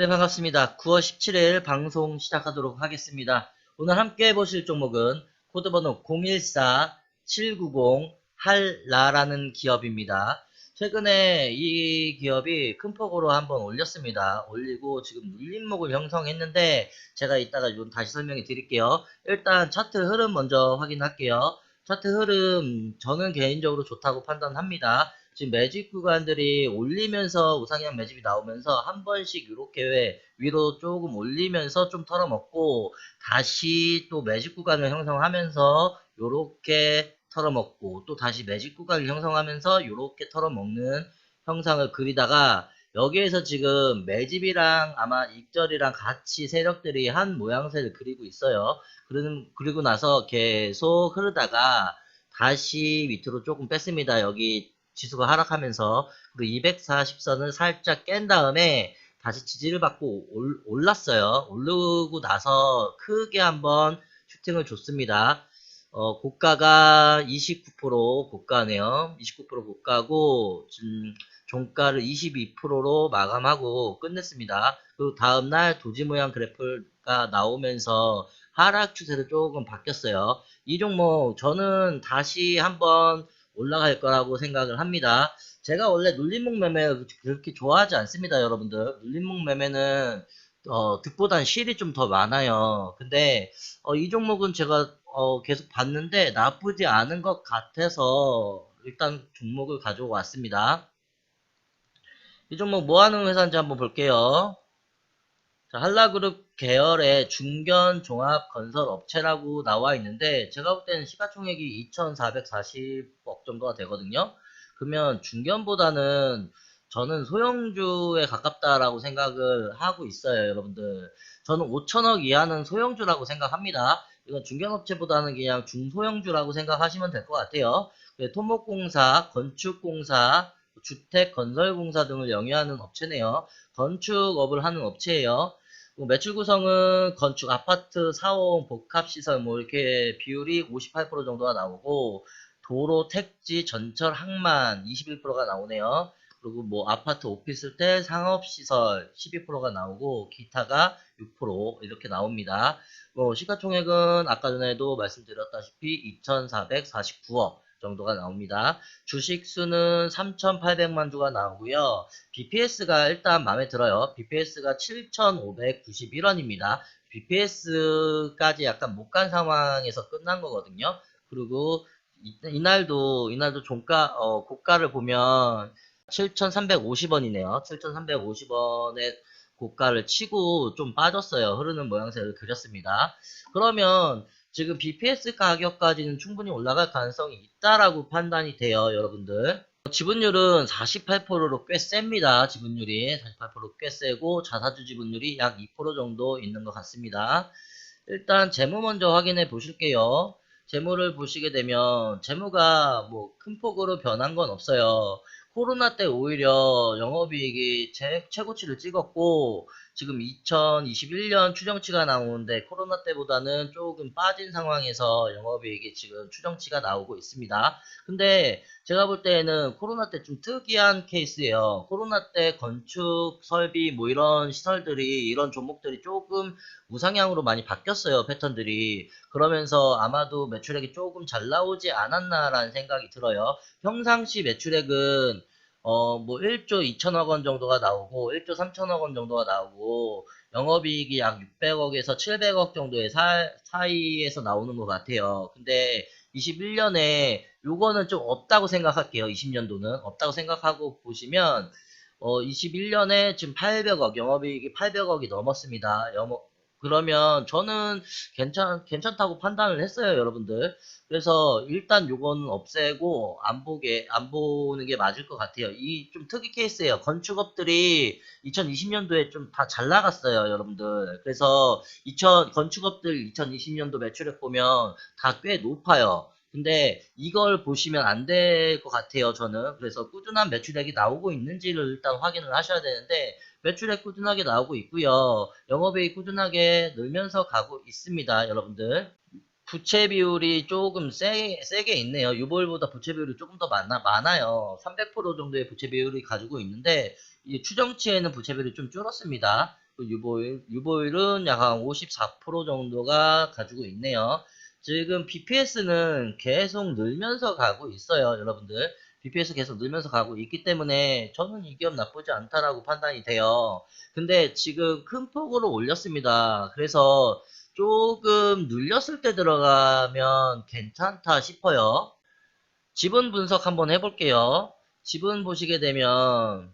네, 반갑습니다. 9월 17일 방송 시작하도록 하겠습니다. 오늘 함께 보실 종목은 코드번호 014790 할라라는 기업입니다. 최근에 이 기업이 큰 폭으로 한번 올렸습니다. 올리고 지금 눌림목을 형성했는데 제가 이따가 좀 다시 설명해 드릴게요. 일단 차트 흐름 먼저 확인할게요. 차트 흐름 저는 개인적으로 좋다고 판단합니다. 지금 매집 구간들이 올리면서 우상향 매집이 나오면서 한 번씩 이렇게 위로 조금 올리면서 좀 털어먹고 다시 또 매집 구간을 형성하면서 이렇게 털어먹고 또 다시 매집 구간을 형성하면서 이렇게 털어먹는 형상을 그리다가 여기에서 지금 매집이랑 아마 익절이랑 같이 세력들이 한 모양새를 그리고 있어요. 그리고 나서 계속 흐르다가 다시 밑으로 조금 뺐습니다. 여기 지수가 하락하면서 그리고 240선을 살짝 깬 다음에 다시 지지를 받고 올, 올랐어요. 오르고 나서 크게 한번 슈팅을 줬습니다. 어, 고가가 29% 고가네요. 29% 고가고 지금 종가를 22%로 마감하고 끝냈습니다. 그리고 다음날 도지 모양 그래프가 나오면서 하락 추세로 조금 바뀌었어요. 이 종목 저는 다시 한번 올라갈 거라고 생각을 합니다. 제가 원래 눌림목 매매를 그렇게 좋아하지 않습니다, 여러분들. 눌림목 매매는 어, 득보단 실이 좀 더 많아요. 근데 어, 이 종목은 제가 어, 계속 봤는데 나쁘지 않은 것 같아서 일단 종목을 가지고 왔습니다. 이 종목 뭐 하는 회사인지 한번 볼게요. 자, 한라그룹 계열의 중견 종합 건설 업체라고 나와 있는데 제가 볼 때는 시가총액이 2,440억 정도가 되거든요. 그러면 중견보다는 저는 소형주에 가깝다라고 생각을 하고 있어요, 여러분들. 저는 5천억 이하는 소형주라고 생각합니다. 이건 중견업체보다는 그냥 중소형주라고 생각하시면 될 것 같아요. 네, 토목공사, 건축공사, 주택, 건설공사 등을 영위하는 업체네요. 건축업을 하는 업체예요. 뭐 매출 구성은 건축, 아파트, 사원, 복합시설 뭐 이렇게 비율이 58% 정도가 나오고 도로, 택지, 전철, 항만 21%가 나오네요. 그리고 뭐 아파트, 오피스텔, 상업시설 12%가 나오고 기타가 6% 이렇게 나옵니다. 뭐 시가총액은 아까 전에도 말씀드렸다시피 2,449억 정도가 나옵니다. 주식 수는 3,800만 주가 나오고요. BPS가 일단 마음에 들어요. BPS가 7,591원입니다. BPS까지 약간 못 간 상황에서 끝난 거거든요. 그리고 이, 이날도 이날도 종가 어, 고가를 보면 7,350원이네요. 7,350원에 고가를 치고 좀 빠졌어요. 흐르는 모양새를 그렸습니다. 그러면 지금 BPS 가격까지는 충분히 올라갈 가능성이 있다라고 판단이 돼요, 여러분들. 지분율은 48%로 꽤 셉니다. 지분율이 48%꽤 세고 자사주 지분율이 약 2% 정도 있는 것 같습니다. 일단 재무 먼저 확인해 보실게요. 재무를 보시게 되면 재무가 뭐 큰 폭으로 변한 건 없어요. 코로나 때 오히려 영업이익이 제, 최고치를 찍었고 지금 2021년 추정치가 나오는데 코로나 때보다는 조금 빠진 상황에서 영업이익이 지금 추정치가 나오고 있습니다. 근데 제가 볼 때는 코로나 때 좀 특이한 케이스예요. 코로나 때 건축, 설비 뭐 이런 시설들이 이런 종목들이 조금 우상향으로 많이 바뀌었어요. 패턴들이. 그러면서 아마도 매출액이 조금 잘 나오지 않았나라는 생각이 들어요. 평상시 매출액은 어, 뭐 1조 2천억 원 정도가 나오고 1조 3천억 원 정도가 나오고 영업이익이 약 600억에서 700억 정도의 사, 사이에서 나오는 것 같아요. 근데 21년에 요거는 좀 없다고 생각할게요. 20년도는 없다고 생각하고 보시면 어 21년에 지금 800억 영업이익이 800억이 넘었습니다. 영업 그러면 저는 괜찮 괜찮다고 판단을 했어요, 여러분들. 그래서 일단 요건 없애고 안 보게 안 보는 게 맞을 것 같아요. 이 좀 특이 케이스예요. 건축업들이 2020년도에 좀 다 잘 나갔어요, 여러분들. 그래서 2000 건축업들 2020년도 매출액 보면 다 꽤 높아요. 근데 이걸 보시면 안 될 것 같아요, 저는. 그래서 꾸준한 매출액이 나오고 있는지를 일단 확인을 하셔야 되는데 매출액 꾸준하게 나오고 있고요. 영업이익 꾸준하게 늘면서 가고 있습니다, 여러분들. 부채 비율이 조금 세, 세게 있네요. 유볼보다 부채 비율이 조금 더 많아, 많아요. 300% 정도의 부채 비율이 가지고 있는데, 이 추정치에는 부채 비율이 좀 줄었습니다. 그 유보율, 유보율은 약 한 54% 정도가 가지고 있네요. 지금 BPS는 계속 늘면서 가고 있어요, 여러분들. BPS 계속 늘면서 가고 있기 때문에 저는 이 기업 나쁘지 않다라고 판단이 돼요. 근데 지금 큰 폭으로 올렸습니다. 그래서 조금 눌렸을 때 들어가면 괜찮다 싶어요. 지분 분석 한번 해볼게요. 지분 보시게 되면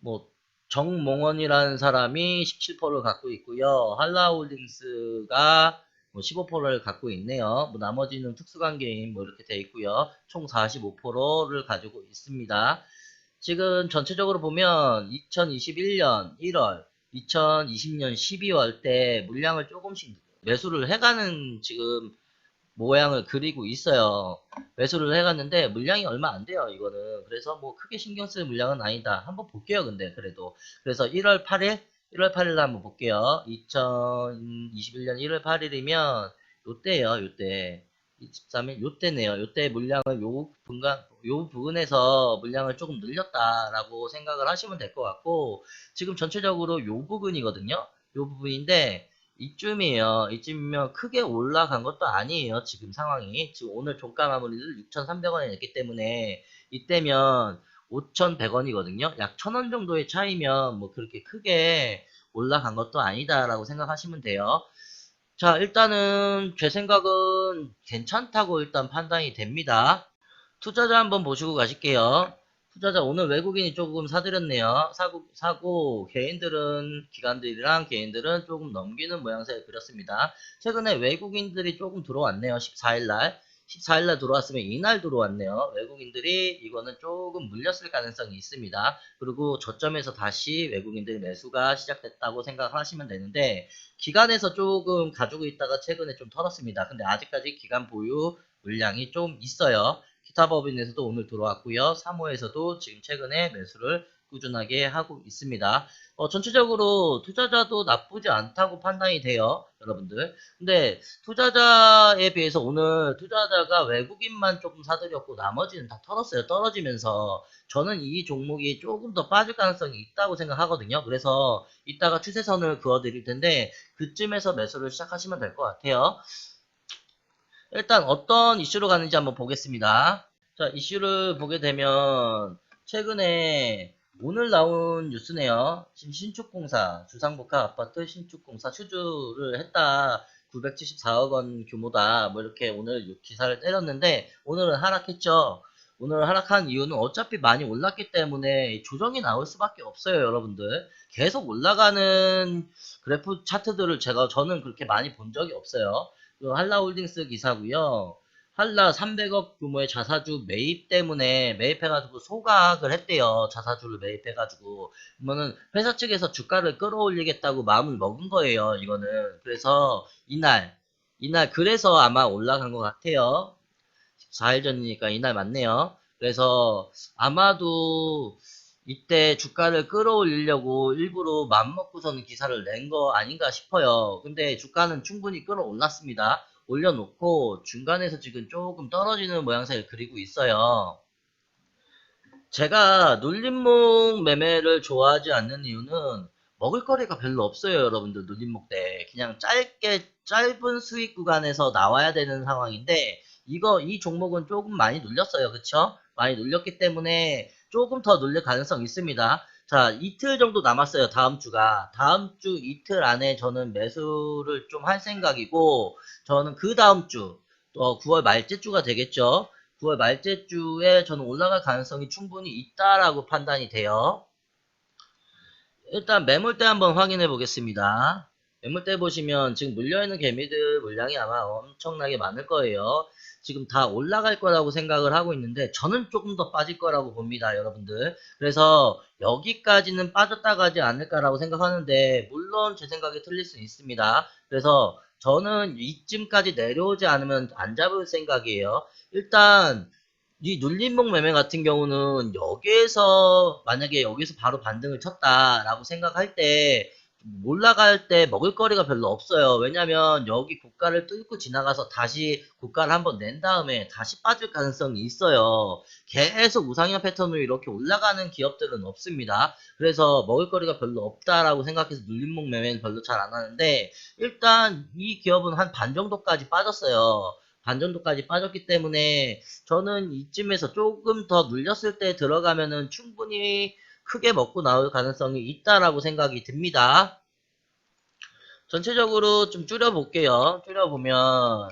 뭐 정몽원이라는 사람이 17%를 갖고 있고요. 한라홀딩스가 뭐 15%를 갖고 있네요. 뭐 나머지는 특수관계인 뭐 이렇게 돼 있고요. 총 45%를 가지고 있습니다. 지금 전체적으로 보면 2021년 1월, 2020년 12월 때 물량을 조금씩 매수를 해가는 지금 모양을 그리고 있어요. 매수를 해갔는데 물량이 얼마 안 돼요. 이거는 그래서 뭐 크게 신경 쓸 물량은 아니다. 한번 볼게요. 근데 그래도 그래서 1월 8일 1월 8일 한번 볼게요. 2021년 1월 8일이면 요때요. 요때 23일 요때네요. 요때 물량을 요 분간 요 부분에서 물량을 조금 늘렸다라고 생각을 하시면 될 것 같고 지금 전체적으로 요 부분이거든요. 요 부분인데 이쯤이에요. 이쯤이면 크게 올라간 것도 아니에요. 지금 상황이. 지금 오늘 종가 마무리를 6,300원에 냈기 때문에 이때면 5,100원이거든요. 약 1,000원 정도의 차이면 뭐 그렇게 크게 올라간 것도 아니다라고 생각하시면 돼요. 자, 일단은 제 생각은 괜찮다고 일단 판단이 됩니다. 투자자 한번 보시고 가실게요. 투자자 오늘 외국인이 조금 사들였네요. 사고, 사고 개인들은 기관들이랑 개인들은 조금 넘기는 모양새를 그렸습니다. 최근에 외국인들이 조금 들어왔네요. 14일날 14일날 들어왔으면 이날 들어왔네요. 외국인들이 이거는 조금 물렸을 가능성이 있습니다. 그리고 저점에서 다시 외국인들 매수가 시작됐다고 생각하시면 되는데 기간에서 조금 가지고 있다가 최근에 좀 털었습니다. 근데 아직까지 기간 보유 물량이 좀 있어요. 기타 법인에서도 오늘 들어왔고요. 3호에서도 지금 최근에 매수를 꾸준하게 하고 있습니다. 어, 전체적으로 투자자도 나쁘지 않다고 판단이 돼요. 여러분들. 근데 투자자에 비해서 오늘 투자자가 외국인만 조금 사들였고 나머지는 다 털었어요. 떨어지면서 저는 이 종목이 조금 더 빠질 가능성이 있다고 생각하거든요. 그래서 이따가 추세선을 그어 드릴 텐데 그쯤에서 매수를 시작하시면 될 것 같아요. 일단 어떤 이슈로 가는지 한번 보겠습니다. 자, 이슈를 보게 되면 최근에 오늘 나온 뉴스네요. 신축공사, 주상복합 아파트 신축공사 추주를 했다. 974억 원 규모다. 뭐 이렇게 오늘 기사를 때렸는데 오늘은 하락했죠. 오늘 하락한 이유는 어차피 많이 올랐기 때문에 조정이 나올 수밖에 없어요, 여러분들. 계속 올라가는 그래프 차트들을 제가 저는 그렇게 많이 본 적이 없어요. 그 한라홀딩스 기사고요. 한라 300억 규모의 자사주 매입 때문에 매입해가지고 소각을 했대요. 자사주를 매입해가지고. 그러면은 회사 측에서 주가를 끌어올리겠다고 마음을 먹은 거예요. 이거는. 그래서 이날, 이날 그래서 아마 올라간 것 같아요. 14일 전이니까 이날 맞네요. 그래서 아마도 이때 주가를 끌어올리려고 일부러 맘먹고서는 기사를 낸 거 아닌가 싶어요. 근데 주가는 충분히 끌어올랐습니다. 올려놓고 중간에서 지금 조금 떨어지는 모양새를 그리고 있어요. 제가 눌림목 매매를 좋아하지 않는 이유는 먹을거리가 별로 없어요 여러분들 눌림목 때. 그냥 짧게 짧은 수익 구간에서 나와야 되는 상황인데 이거 이 종목은 조금 많이 눌렸어요. 그쵸? 많이 눌렸기 때문에 조금 더 눌릴 가능성이 있습니다 자 이틀 정도 남았어요 다음 주가 다음 주 이틀 안에 저는 매수를 좀 할 생각이고 저는 그 다음 주 어, 9월 말째 주가 되겠죠 9월 말째 주에 저는 올라갈 가능성이 충분히 있다라고 판단이 돼요 일단 매물대 한번 확인해 보겠습니다. 매물대 보시면 지금 물려있는 개미들 물량이 아마 엄청나게 많을 거예요. 지금 다 올라갈 거라고 생각을 하고 있는데 저는 조금 더 빠질 거라고 봅니다. 여러분들. 그래서 여기까지는 빠졌다 가지 않을까라고 생각하는데 물론 제 생각이 틀릴 수 있습니다. 그래서 저는 이쯤까지 내려오지 않으면 안 잡을 생각이에요. 일단 이 눌림목 매매 같은 경우는 여기에서 만약에 여기서 바로 반등을 쳤다라고 생각할 때 올라갈 때 먹을거리가 별로 없어요. 왜냐면 여기 고가를 뚫고 지나가서 다시 고가를 한번 낸 다음에 다시 빠질 가능성이 있어요. 계속 우상향 패턴으로 이렇게 올라가는 기업들은 없습니다. 그래서 먹을거리가 별로 없다라고 생각해서 눌림목 매매는 별로 잘 안 하는데 일단 이 기업은 한 반 정도까지 빠졌어요. 반 정도까지 빠졌기 때문에 저는 이쯤에서 조금 더 눌렸을 때 들어가면은 충분히 크게 먹고 나올 가능성이 있다라고 생각이 듭니다. 전체적으로 좀 줄여볼게요. 줄여보면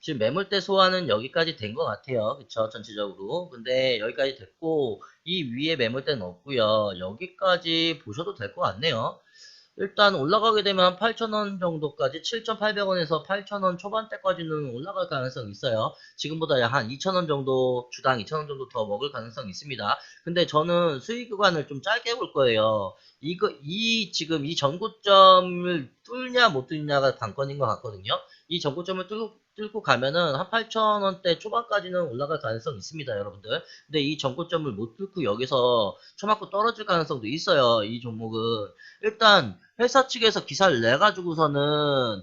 지금 매물대 소화는 여기까지 된 것 같아요. 그쵸? 전체적으로. 근데 여기까지 됐고 이 위에 매물대는 없고요. 여기까지 보셔도 될 것 같네요. 일단 올라가게 되면 8,000원 정도까지 7,800원에서 8,000원 초반대까지는 올라갈 가능성이 있어요. 지금보다 약 한 2,000원 정도 주당 2,000원 정도 더 먹을 가능성이 있습니다. 근데 저는 수익 구간을 좀 짧게 볼 거예요. 이거 이 지금 이 전고점을 뚫냐 못 뚫냐가 관건인 것 같거든요. 이 전고점을 뚫 고, 뚫고 가면은 한 8,000원대 초반까지는 올라갈 가능성이 있습니다, 여러분들. 근데 이 전고점을 못 뚫고 여기서 쳐맞고 떨어질 가능성도 있어요. 이 종목은 일단 회사 측에서 기사를 내 가지고서는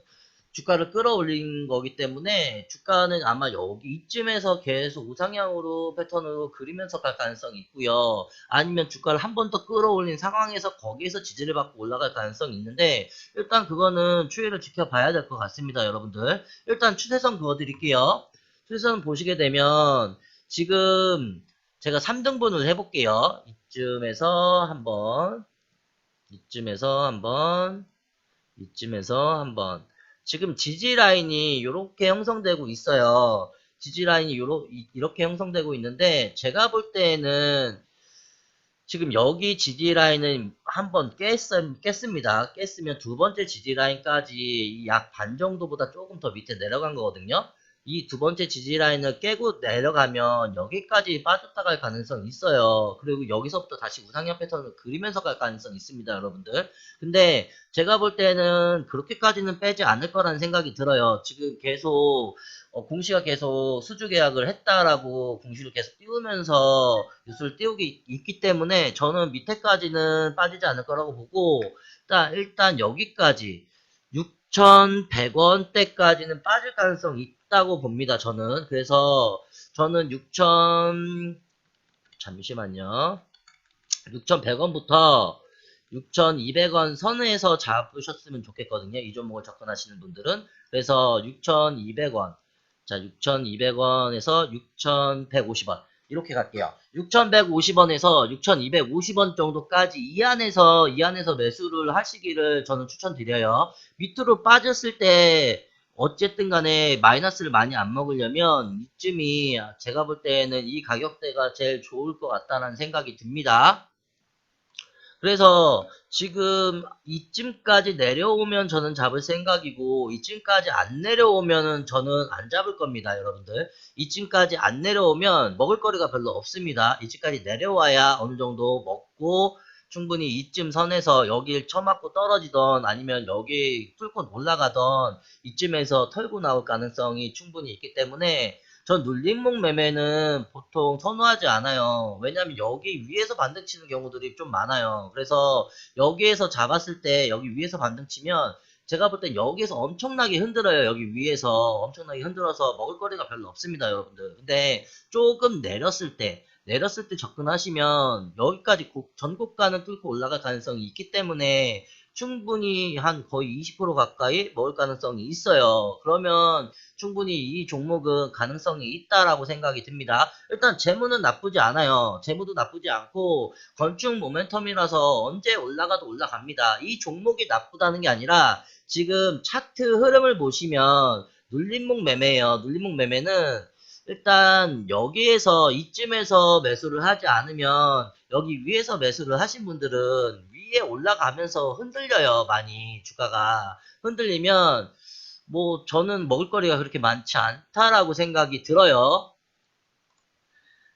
주가를 끌어올린 거기 때문에 주가는 아마 여기 이쯤에서 계속 우상향으로 패턴으로 그리면서 갈 가능성이 있고요. 아니면 주가를 한 번 더 끌어올린 상황에서 거기에서 지지를 받고 올라갈 가능성이 있는데 일단 그거는 추이를 지켜봐야 될 것 같습니다, 여러분들. 일단 추세선 그어드릴게요. 추세선 보시게 되면 지금 제가 3등분을 해볼게요. 이쯤에서 한번 이쯤에서 한번 이쯤에서 한번 지금 지지 라인이 이렇게 형성되고 있어요. 지지 라인이 요러, 이- 이렇게 형성되고 있는데 제가 볼 때는 지금 여기 지지 라인은 한번 깼, 깼습니다. 깼으면 두 번째 지지 라인까지 약 반 정도보다 조금 더 밑에 내려간 거거든요. 이 두 번째 지지 라인을 깨고 내려가면 여기까지 빠졌다 갈 가능성이 있어요. 그리고 여기서부터 다시 우상향 패턴을 그리면서 갈 가능성이 있습니다, 여러분들. 근데 제가 볼 때는 그렇게까지는 빼지 않을 거라는 생각이 들어요. 지금 계속 어, 공시가 계속 수주 계약을 했다라고 공시를 계속 띄우면서 뉴스를 띄우기 있기 때문에 저는 밑에까지는 빠지지 않을 거라고 보고 일단 일단 여기까지 6,100원대까지는 빠질 가능성이 있다고 봅니다. 저는 그래서 저는 6,000 잠시만요. 6,100원부터 6,200원 선에서 잡으셨으면 좋겠거든요. 이 종목을 접근하시는 분들은. 그래서 6,200원. 자, 6,200원에서 6,150원. 이렇게 갈게요. 6,150원에서 6,250원 정도까지 이 안에서, 이 안에서 매수를 하시기를 저는 추천드려요. 밑으로 빠졌을 때, 어쨌든 간에 마이너스를 많이 안 먹으려면 이쯤이 제가 볼 때는 이 가격대가 제일 좋을 것 같다는 생각이 듭니다. 그래서 지금 이쯤까지 내려오면 저는 잡을 생각이고 이쯤까지 안 내려오면은 저는 안 잡을 겁니다, 여러분들. 이쯤까지 안 내려오면 먹을 거리가 별로 없습니다. 이쯤까지 내려와야 어느 정도 먹고 충분히 이쯤 선에서 여길 쳐맞고 떨어지던 아니면 여기 뚫고 올라가던 이쯤에서 털고 나올 가능성이 충분히 있기 때문에 전 눌림목 매매는 보통 선호하지 않아요. 왜냐면 여기 위에서 반등 치는 경우들이 좀 많아요. 그래서 여기에서 잡았을 때 여기 위에서 반등 치면 제가 볼때 여기에서 엄청나게 흔들어요. 여기 위에서 엄청나게 흔들어서 먹을 거리가 별로 없습니다, 여러분들. 근데 조금 내렸을 때 내렸을 때 접근하시면 여기까지 고- 전고가는 뚫고 올라갈 가능성이 있기 때문에 충분히 한 거의 20% 가까이 먹을 가능성이 있어요. 그러면 충분히 이 종목은 가능성이 있다라고 생각이 듭니다. 일단 재무는 나쁘지 않아요. 재무도 나쁘지 않고 건축 모멘텀이라서 언제 올라가도 올라갑니다. 이 종목이 나쁘다는 게 아니라 지금 차트 흐름을 보시면 눌림목 매매예요. 눌림목 매매는 일단 여기에서 이쯤에서 매수를 하지 않으면 여기 위에서 매수를 하신 분들은 위에 올라가면서 흔들려요 많이 주가가 흔들리면 뭐 저는 먹을거리가 그렇게 많지 않다라고 생각이 들어요.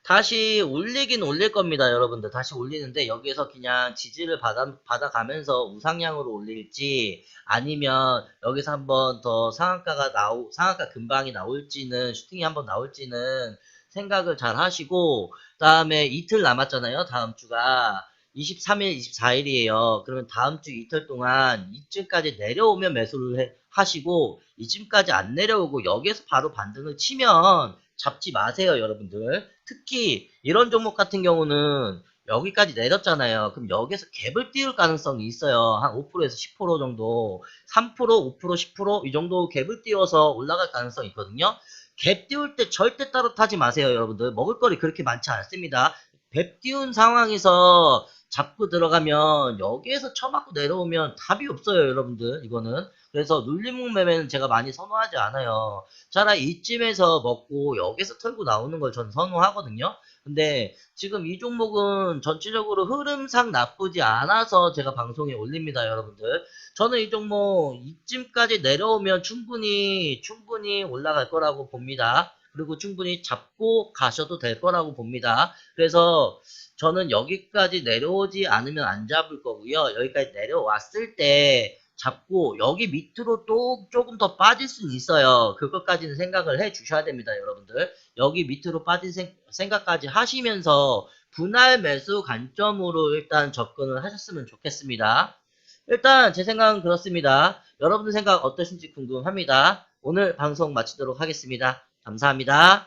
다시 올리긴 올릴 겁니다, 여러분들. 다시 올리는데 여기에서 그냥 지지를 받아, 받아가면서 우상향으로 올릴지 아니면 여기서 한번 더 상한가가 나오, 상한가 근방이 나올지는 슈팅이 한번 나올지는 생각을 잘 하시고 그다음에 이틀 남았잖아요, 다음 주가. 23일, 24일이에요. 그러면 다음 주 이틀 동안 이쯤까지 내려오면 매수를 해- 하시고 이쯤까지 안 내려오고 여기에서 바로 반등을 치면 잡지 마세요, 여러분들. 특히 이런 종목 같은 경우는 여기까지 내렸잖아요. 그럼 여기서 갭을 띄울 가능성이 있어요. 한 5%에서 10% 정도. 3%, 5%, 10%이 정도 갭을 띄워서 올라갈 가능성이 있거든요. 갭 띄울 때 절대 따로 타지 마세요, 여러분들. 먹을 거리 그렇게 많지 않습니다. 갭 띄운 상황에서 잡고 들어가면 여기에서 쳐맞고 내려오면 답이 없어요, 여러분들. 이거는. 그래서 눌림목 매매는 제가 많이 선호하지 않아요. 차라리 이쯤에서 먹고 여기서 털고 나오는 걸 전 선호하거든요. 근데 지금 이 종목은 전체적으로 흐름상 나쁘지 않아서 제가 방송에 올립니다, 여러분들. 저는 이 종목 이쯤까지 내려오면 충분히 충분히 올라갈 거라고 봅니다. 그리고 충분히 잡고 가셔도 될 거라고 봅니다. 그래서 저는 여기까지 내려오지 않으면 안 잡을 거고요. 여기까지 내려왔을 때 잡고 여기 밑으로 또 조금 더 빠질 수는 있어요. 그것까지는 생각을 해 주셔야 됩니다, 여러분들. 여기 밑으로 빠진 생, 생각까지 하시면서 분할 매수 관점으로 일단 접근을 하셨으면 좋겠습니다. 일단 제 생각은 그렇습니다. 여러분들 생각 어떠신지 궁금합니다. 오늘 방송 마치도록 하겠습니다. 감사합니다.